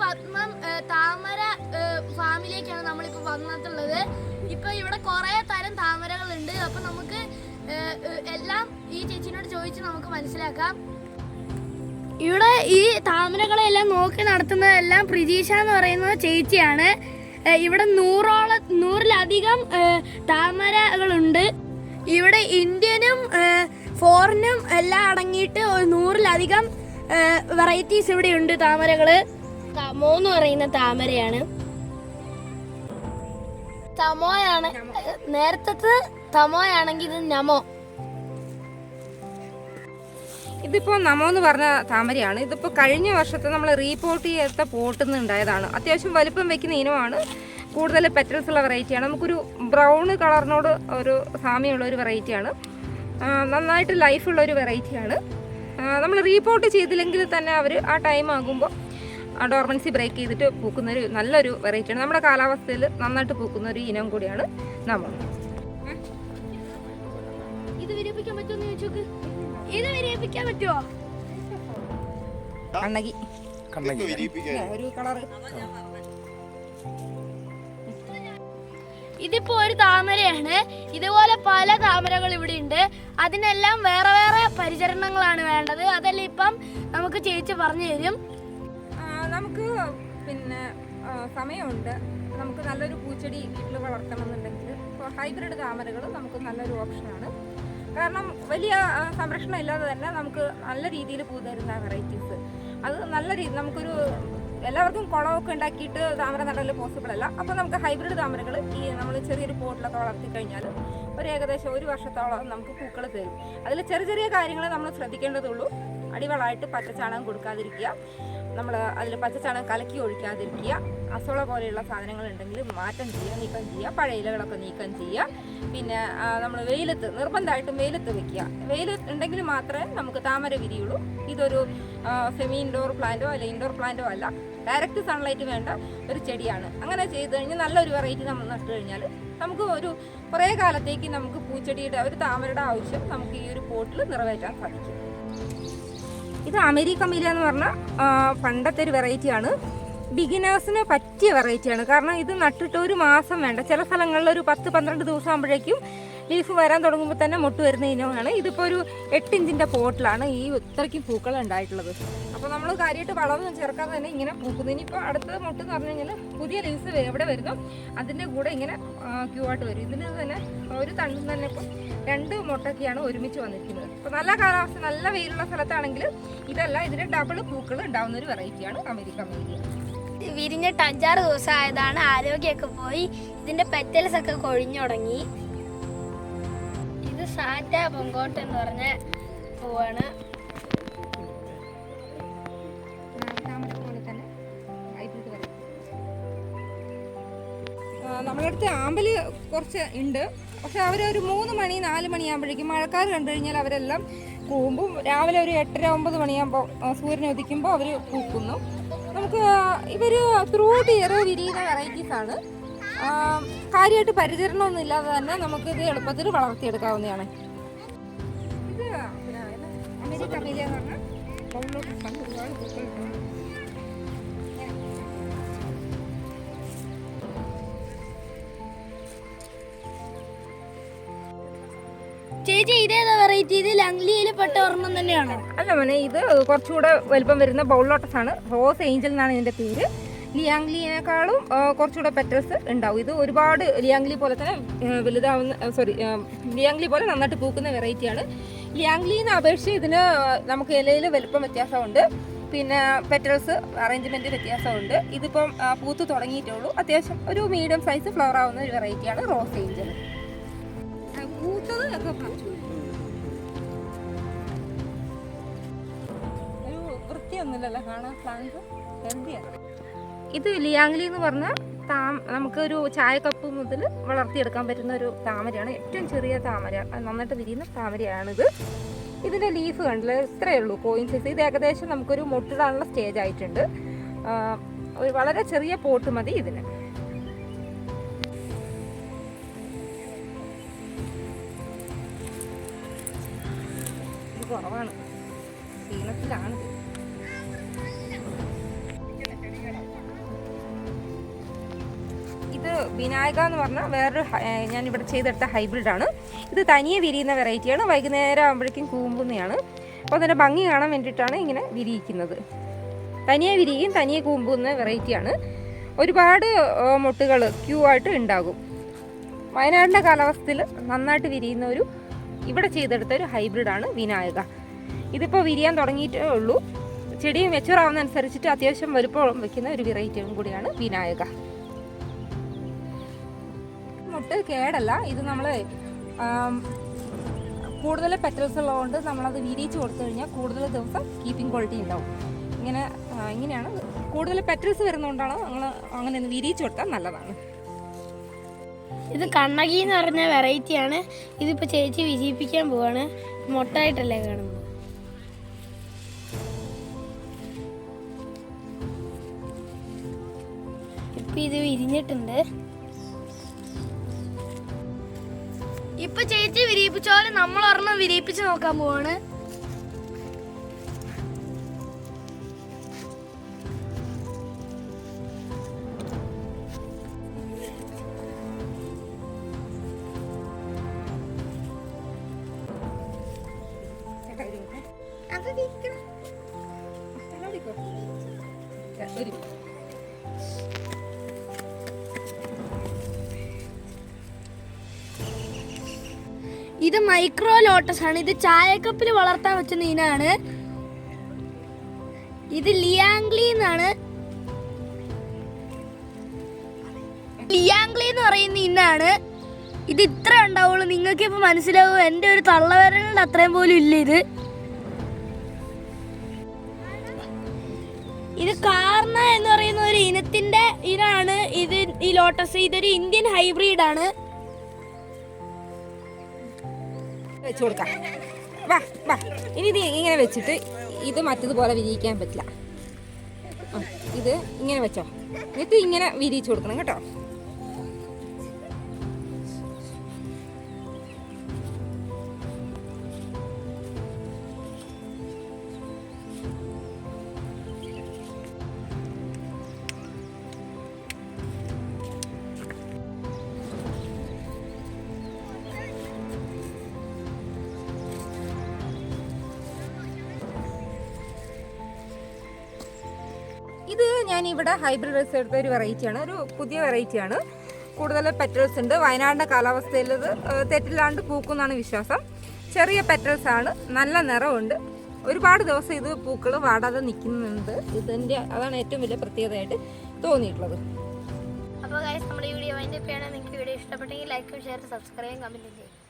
പത്മം താമര ഫാമിലേക്കാണ് നമ്മളിപ്പോൾ വന്നിട്ടുള്ളത്. ഇപ്പൊ ഇവിടെ കുറെ തരം താമരകളുണ്ട്. അപ്പൊ നമുക്ക് എല്ലാം ഈ ചേച്ചിനോട് ചോദിച്ച് നമുക്ക് മനസ്സിലാക്കാം. ഇവിടെ ഈ താമരകളെല്ലാം നോക്കി നടത്തുന്നതെല്ലാം പ്രതീക്ഷ എന്ന് പറയുന്ന ചേച്ചിയാണ്. ഇവിടെ നൂറോളം നൂറിലധികം താമരകളുണ്ട്. ഇവിടെ ഇന്ത്യനും ഫോറിനും എല്ലാം അടങ്ങിയിട്ട് നൂറിലധികം വെറൈറ്റീസ് ഇവിടെ ഉണ്ട് താമരകൾ. തമോ എന്ന് പറയുന്ന താമരയാണ്. തമോയാണ് നേരത്തെ തമോയാണെങ്കിൽ ഇത് നമോ. ഇതിപ്പോ നമോ എന്ന് പറഞ്ഞ താമരയാണ്. ഇതിപ്പോ കഴിഞ്ഞ വർഷത്തെ നമ്മൾ റീപോർട്ട് ചെയ്ത പോട്ടിൽ നിന്ന് ഉണ്ടായതാണ്. അത്യാവശ്യം വലുപ്പം വെക്കുന്ന ഇനമാണ്. കൂടുതൽ പെറ്റൽസ് ഉള്ള വെറൈറ്റിയാണ് നമുക്കൊരു ബ്രൗൺ കളറിനോട് ഒരു സാമ്യമുള്ള ഒരു വെറൈറ്റിയാണ് നന്നായിട്ട് ലൈഫുള്ള ഒരു വെറൈറ്റിയാണ് നമ്മൾ റീപോർട്ട് ചെയ്തില്ലെങ്കിൽ തന്നെ അവർ ആ ടൈം ആകുമ്പോൾ ഡോർമൻസി ബ്രേക്ക് ചെയ്തിട്ട് പൂക്കുന്ന ഒരു നല്ലൊരു വെറൈറ്റിയാണ്. നമ്മുടെ കാലാവസ്ഥയിൽ നന്നായിട്ട് പൂക്കുന്ന ഒരു ഇനം കൂടിയാണ് നമ്മൾ. കണ്ണകി. ഒരു കളറ്. ഇതിപ്പോ ഒരു താമരയാണ്. ഇതുപോലെ പല താമരകൾ ഇവിടെ ഉണ്ട്. അതിനെല്ലാം വേറെ വേറെ പരിചരണങ്ങളാണ് വേണ്ടത്. അതെല്ലാം ഇപ്പം നമുക്ക് ചേച്ചി പറഞ്ഞു തരും. സമയമുണ്ട്. നമുക്ക് നല്ലൊരു പൂച്ചെടി വീട്ടിൽ വളർത്തണമെന്നുണ്ടെങ്കിൽ ഇപ്പോൾ ഹൈബ്രിഡ് താമരകൾ നമുക്ക് നല്ലൊരു ഓപ്ഷനാണ് കാരണം വലിയ സംരക്ഷണം ഇല്ലാതെ തന്നെ നമുക്ക് നല്ല രീതിയിൽ പൂ തരുന്ന വെറൈറ്റീസ് അത് നല്ല രീതി നമുക്കൊരു എല്ലാവർക്കും കുളമൊക്കെ ഉണ്ടാക്കിയിട്ട് താമര നടൽ പോസിബിൾ അല്ല. അപ്പോൾ നമുക്ക് ഹൈബ്രിഡ് താമരകൾ ഈ നമ്മൾ ചെറിയൊരു പോട്ടിലൊക്കെ വളർത്തി കഴിഞ്ഞാൽ ഒരു ഏകദേശം ഒരു വർഷത്തോളം നമുക്ക് പൂക്കൾ തരും. അതിൽ ചെറിയ ചെറിയ കാര്യങ്ങൾ നമ്മൾ ശ്രദ്ധിക്കേണ്ടതുള്ളൂ. അടിവളമായിട്ട് പച്ചച്ചാണകം കൊടുക്കാതിരിക്കുക. നമ്മൾ അതിൽ പച്ചച്ചാണകം കലക്കി ഒഴിക്കാതിരിക്കുക. അസോള പോലെയുള്ള സാധനങ്ങൾ ഉണ്ടെങ്കിൽ മാറ്റം ചെയ്യുക നീക്കം ചെയ്യുക. പഴയ ഇലകളൊക്കെ നീക്കം ചെയ്യുക. പിന്നെ നമ്മൾ വെയിലത്ത് നിർബന്ധമായിട്ടും വെയിലത്ത് വെക്കുക. വെയിൽ ഉണ്ടെങ്കിൽ മാത്രമേ നമുക്ക് താമര വിരിയുള്ളൂ. ഇതൊരു സെമി ഇൻഡോർ പ്ലാന്റോ അല്ല ഇൻഡോർ പ്ലാന്റോ അല്ല. ഡയറക്റ്റ് സൺലൈറ്റ് വേണ്ട ഒരു ചെടിയാണ്. അങ്ങനെ ചെയ്ത് കഴിഞ്ഞാൽ നല്ലൊരു വെറൈറ്റി നമ്മൾ നട്ടു കഴിഞ്ഞാൽ നമുക്ക് ഒരു കുറേ കാലത്തേക്ക് നമുക്ക് പൂച്ചെടിയുടെ ഒരു താമരയുടെ ആവശ്യം നമുക്ക് ഈ ഒരു പോട്ടിൽ നിറവേറ്റാൻ സാധിക്കും. ഇത് അമേരിക്ക മീല എന്ന് പറഞ്ഞ പണ്ടത്തെ ഒരു വെറൈറ്റിയാണ് ബിഗിനേഴ്സിന് പറ്റിയ വെറൈറ്റിയാണ് കാരണം ഇത് നട്ടിട്ട് ഒരു മാസം വേണ്ട. ചില സ്ഥലങ്ങളിൽ ഒരു പത്ത് പന്ത്രണ്ട് ദിവസം ആകുമ്പോഴേക്കും ലീഫ് വരാൻ തുടങ്ങുമ്പോൾ തന്നെ മുട്ട് വരുന്ന ഇനമാണ്. ഇതിപ്പോൾ ഒരു എട്ട് ഇഞ്ചിന്റെ പോട്ടിലാണ് ഈ ഇത്രയ്ക്കും പൂക്കൾ ഉണ്ടായിട്ടുള്ളത്. അപ്പോൾ നമ്മൾ കാര്യമായിട്ട് വളമൊന്നും ചേർക്കാതെ തന്നെ ഇങ്ങനെ പൂക്കുന്നു. ഇനിയിപ്പോൾ അടുത്ത മുട്ട് എന്ന് പറഞ്ഞു കഴിഞ്ഞാൽ പുതിയ ലീവ്സ് എവിടെ വരുന്നു അതിന്റെ കൂടെ ഇങ്ങനെ ക്യൂ ആയിട്ട് വരും. ഇതിന് തന്നെ ഒരു തണ്ടിൽ തന്നെ ഇപ്പം രണ്ട് മുട്ടൊക്കെയാണ് ഒരുമിച്ച് വന്നിരിക്കുന്നത്. അപ്പോൾ നല്ല കാലാവസ്ഥ നല്ല വെയിലുള്ള സ്ഥലത്താണെങ്കിൽ ഇതല്ല ഇതിന് ഡബിൾ പൂക്കൾ ഉണ്ടാവുന്ന ഒരു വെറൈറ്റിയാണ് അമേരിക്ക മീഡിയ. വിരിഞ്ഞിട്ട് അഞ്ചാറ് ദിവസം ആയതാണ് ആരോഗ്യമൊക്കെ പോയി. ഇതിന്റെ പെറ്റൽസ് ഒക്കെ കൊഴിഞ്ഞു തുടങ്ങി. സാറ്റ പൊങ്കോട്ട് എന്ന് പറഞ്ഞ പൂവാണ്. നമ്മുടെ അടുത്ത് ആമ്പൽ കുറച്ച് ഉണ്ട്. പക്ഷെ അവരൊരു മൂന്ന് മണി നാല് മണിയാകുമ്പോഴേക്കും മഴക്കാർ കണ്ടു കഴിഞ്ഞാൽ അവരെല്ലാം കൂമ്പും രാവിലെ ഒരു എട്ടര ഒമ്പത് മണിയാകുമ്പോൾ സൂര്യനെ ഉദിക്കുമ്പോൾ അവർ പൂക്കുന്നു നമുക്ക് ഇവർ ത്രൂ ദി ഇയർ വിരിയുന്ന വെറൈറ്റീസ് ആണ്. ആ, കാര്യമായിട്ട് പരിചരണമൊന്നും ഇല്ലാതെ തന്നെ നമുക്ക് ഇത് എളുപ്പത്തിൽ വളർത്തിയെടുക്കാവുന്നതാണ്. ഇത് അമേരിക്ക അമേലിയ എന്ന് പറഞ്ഞാൽ ബൗളിലോട്ട് ഇട്ടാൽ ഒരുപാട് പൂക്കളുണ്ട് ചേച്ചി ഇതേതാ വെറൈറ്റി ഇത് ലംഗ്ലിയിൽ പെട്ട ഒരെണ്ണം തന്നെയാണോ? അല്ല മോനെ ഇത് കുറച്ചുകൂടെ വലിപ്പം വരുന്ന ബൗൾ ലോട്ടസ് ആണ് റോസ് ഏഞ്ചൽ എന്നാണ് ഇതിന്റെ പേര്. ലിയാങ്ലിനേക്കാളും ആ, കുറച്ചുകൂടെ പെറ്റൽസ് ഉണ്ടാവും. ഇത് ഒരുപാട് ലിയാങ്ലി പോലെ തന്നെ വലുതാവുന്ന സോറി ലിയാങ്ലി പോലെ നന്നായിട്ട് പൂക്കുന്ന വെറൈറ്റിയാണ് ലിയാങ്ലിനെ അപേക്ഷിച്ച് ഇതിന് നമുക്ക് ഇലയിൽ വലുപ്പം വ്യത്യാസമുണ്ട്. പിന്നെ പെറ്റൽസ് അറേഞ്ച്മെന്റ് വ്യത്യാസമുണ്ട്. ഇതിപ്പം പൂത്ത് തുടങ്ങിയിട്ടേ ഉള്ളൂ അത്യാവശ്യം ഒരു മീഡിയം സൈസ് ഫ്ലവർ ആവുന്ന ഒരു വെറൈറ്റിയാണ് റോസ് ഏഞ്ചൽ പൂത്തത് ഒക്കെ ഒരു വൃത്തിയൊന്നുമില്ലല്ലോ കാണാൻ പ്ലാന്റ് ഹെൽത്തിയാണ് ഇത് ലിയാങ്ലി എന്ന് പറഞ്ഞാൽ താം നമുക്കൊരു ചായക്കപ്പ് മുതൽ വളർത്തിയെടുക്കാൻ പറ്റുന്ന ഒരു താമരയാണ്. ഏറ്റവും ചെറിയ താമര. നന്നായിട്ട് വിരിയുന്ന താമരയാണിത്. ഇതിന്റെ ലീഫ് കണ്ടില്ല? ഇത്രയേ ഉള്ളൂ കോയിൻ സൈസ് ഇത് ഏകദേശം നമുക്കൊരു മുട്ടിടാനുള്ള സ്റ്റേജ് ആയിട്ടുണ്ട്. ഒരു വളരെ ചെറിയ പോട്ട് മതി ഇതിന്. ഇത് കുറവാണ്. ക്ഷീണത്തിലാണ് വിനായക എന്ന് പറഞ്ഞാൽ വേറൊരു ഞാൻ ഇവിടെ ചെയ്തെടുത്ത ഹൈബ്രിഡാണ് ഇത് തനിയെ വിരിയുന്ന വെറൈറ്റിയാണ് വൈകുന്നേരം ആകുമ്പോഴേക്കും കൂമ്പുന്നതാണ് അപ്പോൾ അതിന്റെ ഭംഗി കാണാൻ വേണ്ടിയിട്ടാണ് ഇങ്ങനെ വിരിയിക്കുന്നത്. തനിയെ വിരിയും തനിയെ കൂമ്പുന്ന വെറൈറ്റിയാണ് ഒരുപാട് മുട്ടുകൾ ക്യൂ ആയിട്ട് ഉണ്ടാകും. വയനാടിന്റെ കാലാവസ്ഥയിൽ നന്നായിട്ട് വിരിയുന്ന ഒരു ഇവിടെ ചെയ്തെടുത്ത ഒരു ഹൈബ്രിഡാണ് വിനായക. ഇതിപ്പോൾ വിരിയാൻ തുടങ്ങിയിട്ടേ ഉള്ളൂ. ചെടി മെച്ചുവർ ആവുന്നതനുസരിച്ചിട്ട് അത്യാവശ്യം വലുപ്പം വെക്കുന്ന ഒരു വെറൈറ്റിയും കൂടിയാണ് വിനായക. മുട്ട് കേടല്ല. ഇത് നമ്മൾ കൂടുതൽ പെറ്റൽസ് ഉള്ളതുകൊണ്ട് നമ്മളത് വിരിയിച്ച് കൊടുത്തു കഴിഞ്ഞാൽ കൂടുതൽ ദിവസം കീപ്പിംഗ് ക്വാളിറ്റി ഉണ്ടാവും. ഇങ്ങനെ ഇങ്ങനെയാണ്. കൂടുതൽ പെറ്റൽസ് വരുന്നതുകൊണ്ടാണ് നമ്മൾ അങ്ങനെ ഒന്ന് വിരിയിച്ച് കൊടുത്താൽ നല്ലതാണ്. ഇത് കണ്ണകി എന്ന് പറഞ്ഞ വെറൈറ്റി ആണ്. ഇതിപ്പോ ചേച്ചി വിജയിപ്പിക്കാൻ പോവാണ്. മൊട്ടായിട്ടല്ലേ കാണുന്നത്? ഇപ്പൊ ഇത് വിരിഞ്ഞിട്ടുണ്ട്. ഇപ്പൊ ചേച്ചി വിരിയിപ്പിച്ച പോലെ നമ്മൾ ഒരെണ്ണം വിരിയിപ്പിച്ച് നോക്കാൻ പോവാണ്. ഒരു ഇത് മൈക്രോ ലോട്ടസ് ആണ് ഇത് ചായക്കപ്പിൽ വളർത്താൻ വെച്ച ഇനാണ് ഇത് ലിയാംഗ്ലി എന്നാണ് ലിയാംഗ്ലി എന്ന് പറയുന്ന ഇന്നാണ് ഇത് ഇത്ര ഉണ്ടാവുള്ളൂ. നിങ്ങൾക്ക് ഇപ്പൊ മനസ്സിലാവും? എന്റെ ഒരു തള്ളവരങ്ങളുടെ അത്രയും പോലും ഇല്ല ഇത്. ഇത് കാർണ എന്ന് പറയുന്ന ഒരു ഇനത്തിന്റെ ഇനാണ് ഇത് ഈ ലോട്ടസ്. ഇതൊരു ഇന്ത്യൻ ഹൈബ്രിഡ് ആണ് വെച്ച് കൊടുക്കാം. വാ വാ. ഇനി ഇത് ഇങ്ങനെ വെച്ചിട്ട് ഇത് മറ്റതുപോലെ വിരിയിക്കാൻ പറ്റില്ല. ഇത് ഇങ്ങനെ വെച്ചോ. എന്നിട്ട് ഇങ്ങനെ വിരിയിച്ചു കൊടുക്കണം കേട്ടോ. ഞാൻ ഇവിടെ ഹൈബ്രിഡ് റൈസ് എടുത്ത ഒരു വെറൈറ്റിയാണ് ഒരു പുതിയ വെറൈറ്റിയാണ് കൂടുതൽ പെറ്റൽസ് ഉണ്ട്. വയനാടിന്റെ കാലാവസ്ഥയിൽ ഇത് തെറ്റില്ലാണ്ട് പൂക്കുന്നാണ് വിശ്വാസം. ചെറിയ പെറ്റൽസ് ആണ്. നല്ല നിറമുണ്ട് ഒരുപാട് ദിവസം ഇത് പൂക്കൾ വാടാതെ നിൽക്കുന്നുണ്ട്. ഇതിന്റെ അതാണ് ഏറ്റവും വലിയ പ്രത്യേകതയായിട്ട് തോന്നിയിട്ടുള്ളത്. അപ്പോൾ നമ്മുടെ വീഡിയോ അതിന്റെ പേയാണ് നിങ്ങൾക്ക് വീഡിയോ ഇഷ്ടപ്പെട്ടെങ്കിൽ ലൈക്കും ഷെയർ സബ്സ്ക്രൈബും കമന്റും ചെയ്യും